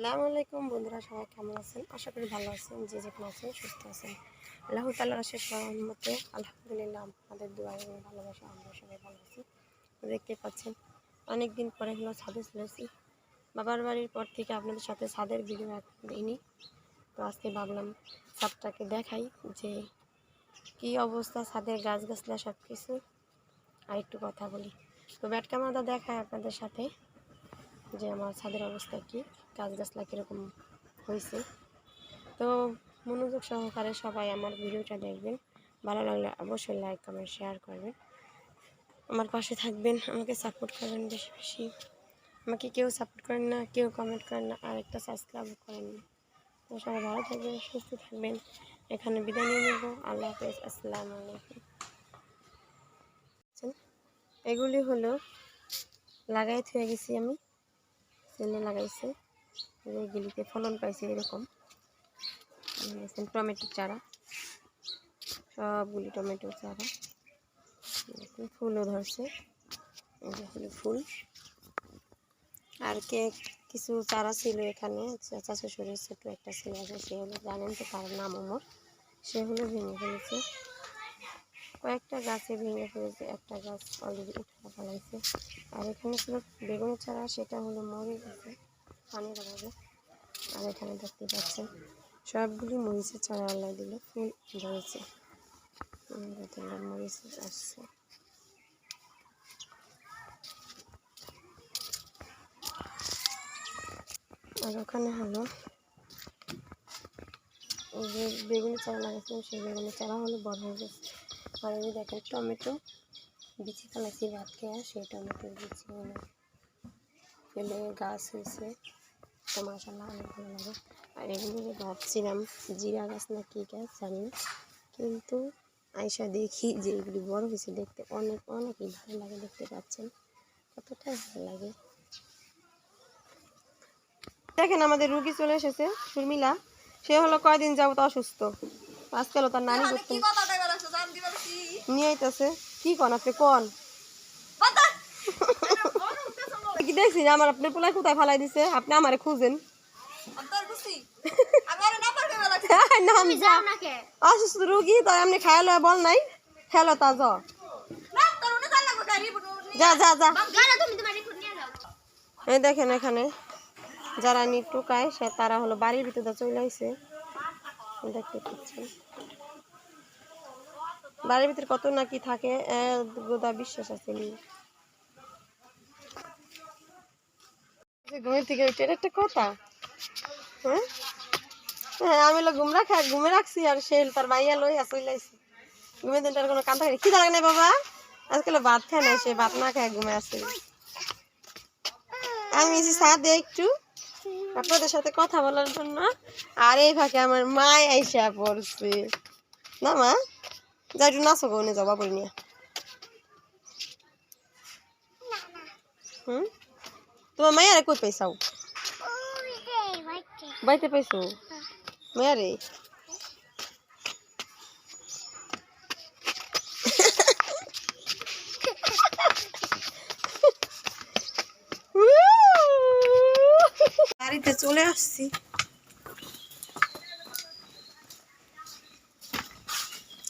আসসালামু আলাইকুম বন্ধুরা, সবাই কেমন আছেন? আশা করি ভালো আছেন, যে যেখানে আছেন সুস্থ আছেন। আল্লাহ তাল্লাহ শেষ মতে আলহামদুলিল্লাহ আমাদের দোয়া এবং ভালোবাসা আমরা সবাই ভালো আছি। দেখতে পাচ্ছেন অনেক দিন পরে হলো ছাদে চলেছি বাবার বাড়ির পর থেকে আপনাদের সাথে ছাদের ভিডিও দিইনি। তো আজকে ভাবলাম ছাদটাকে দেখাই যে কি অবস্থা, ছাদের গাছ গাছলা সব কিছু আর একটু কথা বলি। তো ব্যাট ক্যামেরাটা দেখায় আপনাদের সাথে যে আমার ছাদের অবস্থা কি। গাছ গাছলা কীরকম হয়েছে। তো মনোযোগ সহকারে সবাই আমার ভিডিওটা দেখবেন। ভালো লাগলে অবশ্যই লাইক কমেন্ট শেয়ার করবেন। আমার পাশে থাকবেন, আমাকে সাপোর্ট করবেন বেশি বেশি। আমাকে কেউ সাপোর্ট করেন না, কেউ কমেন্ট করেন না, আর একটা সাবস্ক্রাইব করেন না। তো সবাই ভালো থাকবেন, সুস্থ থাকবেন। এখানে বিদায় নিয়ে নেব। আল্লাহ হাফেজ। আসসালামু আলাইকুম। এগুলি হলো লাগাই থুয়ে গেছি আমি। ছেলে লাগাইছে। এগুলিতে ফলন পাইছে এরকম। টমেটো চারা। সবগুলি টমেটো চারা। ফুলও ধরছে। ফুল। আর কে কিছু চারা ছিল এখানে চাচা শ্বশুরের ছোটো একটা ছেলে আছে সে হলো, জানেন তো তার নাম আমার সে হলো ভেঙে ফেলেছে। কয়েকটা গাছে ভেঙে ফেলেছে, একটা গাছ অলরেডি উঠে ফেলাইছে। আর এখানে ছিল বেগুনের চারা, সেটা হলো মরে গেছে। পানির অভাবে আর এখানে দেখতে পাচ্ছেন, সবগুলি মরিচের চারা আল্লাহ দিল, ফুল ধরেছে। মরিচ আসছে। আর ওখানে হলো যে বেগুনের চারা লাগাচ্ছিলাম, সেই বেগুনের চারা হলো বড় হয়ে গেছে। আর এই দেখেন, টমেটো, বিচি ফেলাইছি ভাত খেয়ে, সেই টমেটোর বিচি ফেলে গাছ হয়েছে। তো মাসাল্লাহ অনেক ভালো লাগে। আর এগুলো যে ভাবছিলাম জিরা গাছ না কী গাছ জানি না। কিন্তু আয়সা দেখি যে এগুলি বড় হয়েছে দেখতে অনেক অনেকই ভালো লাগে দেখতে পাচ্ছেন। কতটাই ভালো লাগে। দেখেন আমাদের রুগী চলে এসেছে শর্মিলা। সে হলো কয়দিন যাবত অসুস্থ? আজকাল তার নানি করতে নিয়ে আইতেছে। কি কন আপনি? কন? কি দেখছি আমার আপনার পোলায় কোথায় ফালাই দিছে? আপনি আমারে খুঁজেন। অসুস্থ রুগী তো এমনি খায়ালো বল নাই। খেলো তা জ যা যা যা। এই দেখেন এখানে যারা নি টুকায় সে তারা হলো বাড়ির ভিতরে চলে আইছে। দেখতে পাচ্ছেন। বাড়ির ভিতরে কত না কি থাকে গোদা বিশ্বাস আছে যে ঘুমের থেকে উঠে, এটা একটা কথা। হ্যাঁ? হ্যাঁ আমি হলো ঘুম রাখা ঘুমে রাখছি আর সে তার মাইয়া লই আসে লাইছি ঘুমের দিনটার কোনো কাম থাকে কি থাকে না বাবা? আজকাল ভাত খায় না সে ভাত না খায় ঘুমে আসে আমি এসে সাথে একটু, আপনাদের সাথে কথা বলার জন্য, আর এই ফাঁকে আমার মা আইসা পড়ছে। না মা? যা একটু নাচো গনে যাবা পড়ি নিয়ে। হুম? তোমার মায়ারে কই পাইছাও বাইতে পাইছো? মায়ারে? বাড়িতে চলে আসছি।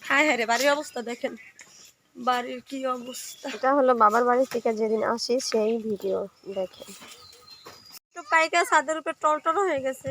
হায় হায় রে, বাড়ির অবস্থা দেখেন। বাড়ির কি অবস্থা? এটা হলো বাবার বাড়ি থেকে যেদিন আসি সেই ভিডিও দেখে। তো পাইকা ছাদের উপরে টলটল হয়ে গেছে।